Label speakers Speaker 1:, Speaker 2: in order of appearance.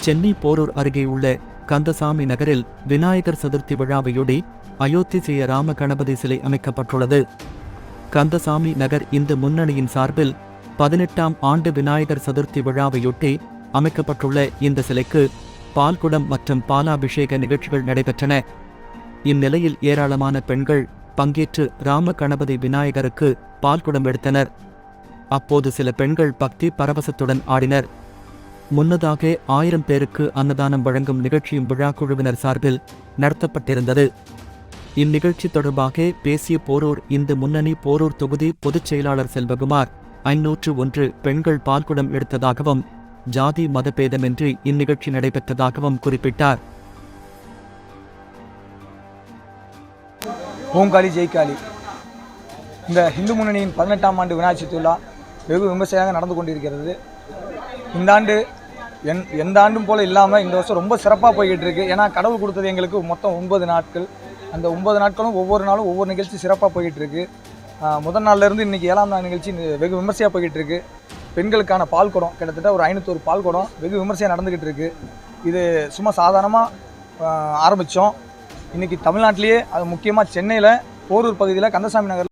Speaker 1: சென்னை போரூர் அருகே உள்ள கந்தசாமி நகரில் விநாயகர் சதுர்த்தி விழாவையொட்டி அயோத்தி செய்ய ராம கணபதி சிலை அமைக்கப்பட்டுள்ளது. கந்தசாமி நகர் இந்து முன்னணியின் சார்பில் பதினெட்டாம் ஆண்டு விநாயகர் சதுர்த்தி விழாவையொட்டி அமைக்கப்பட்டுள்ள இந்த சிலைக்கு பால்குடம் மற்றும் பாலாபிஷேக நிகழ்ச்சிகள் நடைபெற்றன. இந்நிலையில் ஏராளமான பெண்கள் பங்கேற்று ராம கணபதி விநாயகருக்கு பால்குடம் எடுத்தனர். அப்போது சில பெண்கள் பக்தி பரவசத்துடன் ஆடினர். முன்னதாக ஆயிரம் பேருக்கு அன்னதானம் வழங்கும் நிகழ்ச்சியும் விழா குழுவினர் சார்பில் நடத்தப்பட்டிருந்தது. இந்நிகழ்ச்சி தொடர்பாக பேசிய போரூர் இந்து முன்னணி போரூர் தொகுதி பொதுச் செயலாளர் செல்வகுமார் ஐநூற்று ஒன்று பெண்கள் பால்குடம் எடுத்ததாகவும் ஜாதி மதபேதமின்றி இந்நிகழ்ச்சி நடைபெற்றதாகவும் குறிப்பிட்டார்.
Speaker 2: ஓங்காளி ஜெய்காளி இந்த இந்து முன்னணியின் பதினெட்டாம் ஆண்டு விநாயகர் சதுர்த்திவிழா வெகு விமர்சையாக நடந்து கொண்டிருக்கிறது. இந்த ஆண்டு என் எந்த ஆண்டும் போல் இல்லாமல் இந்த வருஷம் ரொம்ப சிறப்பாக போய்கிட்டு இருக்கு. ஏன்னா கடவுள் கொடுத்தது எங்களுக்கு மொத்தம் ஒன்பது நாட்கள். அந்த ஒன்பது நாட்களும் ஒவ்வொரு நாளும் ஒவ்வொரு நிகழ்ச்சி சிறப்பாக போய்கிட்டு இருக்கு. முதல் நாள்லேருந்து இன்றைக்கி இன்னைக்கு ஏழாம் நாள் நிகழ்ச்சி வெகு விமர்சையாக போய்கிட்டு இருக்கு. பெண்களுக்கான பால் குடம் கிட்டத்தட்ட ஒரு ஐநூற்றொரு பால் குடம் வெகு விமர்சையாக நடந்துக்கிட்டு இருக்கு. இது சும்மா சாதாரணமாக ஆரம்பித்தோம் இன்னைக்கு தமிழ்நாட்டிலேயே அது முக்கியமாக சென்னையில் போரூர் பகுதியில் கந்தசாமி நகர்